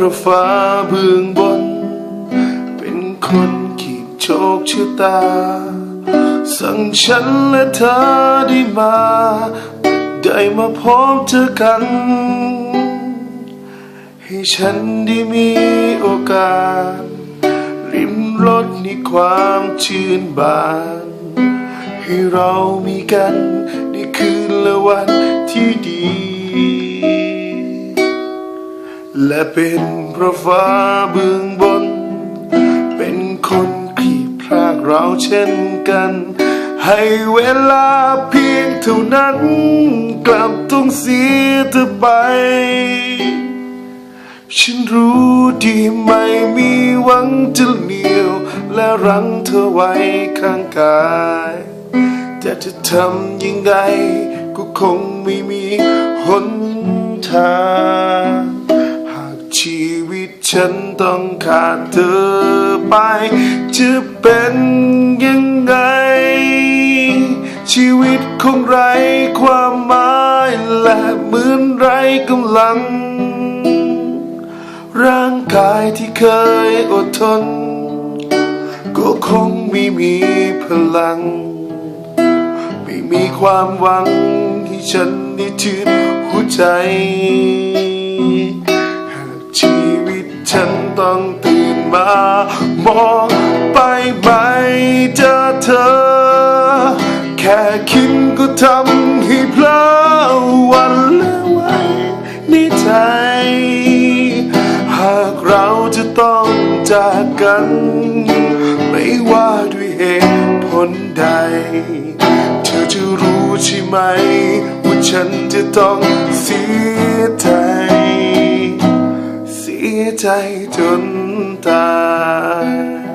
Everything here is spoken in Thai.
พระฟ้าเบื้องบน เป็นคนขีดโชคชะตา สั่งฉันและเธอได้มา ได้มาพบเจอกัน ให้ฉันได้มีโอกาส ริมรถในความชื่นบาน ให้เรามีกันในคืนและวันที่ดี และเป็นพระฟ้าเบื้องบน เป็นคนคลีพรากเราเช่นกัน ให้เวลาเพียงเท่านั้น กลับต้องเสียเธอไป ฉันรู้ดีไม่มีหวังจะเหนียว และรั้งเธอไว้ข้างกาย แต่จะทำยังไงก็คงไม่มีหนทาง ฉันต้องขาดเธอไป จะเป็นยังไง ชีวิตคงไร้ความหมายและเหมือนไร้กำลัง ร่างกายที่เคยอดทน ก็คงไม่มีพลัง ไม่มีความหวังให้ฉันได้ชื่นหัวใจ หากชี ต้องตื่นมามองไปไม่เจอเธอ แค่คิดก็ทำให้เพลอวันและวันในใจ หากเราจะต้องจากกัน ไม่ว่าด้วยเหตุผลใด เธอจะรู้ใช่ไหม ว่าฉันจะต้องเสียใจ ใจจนตาย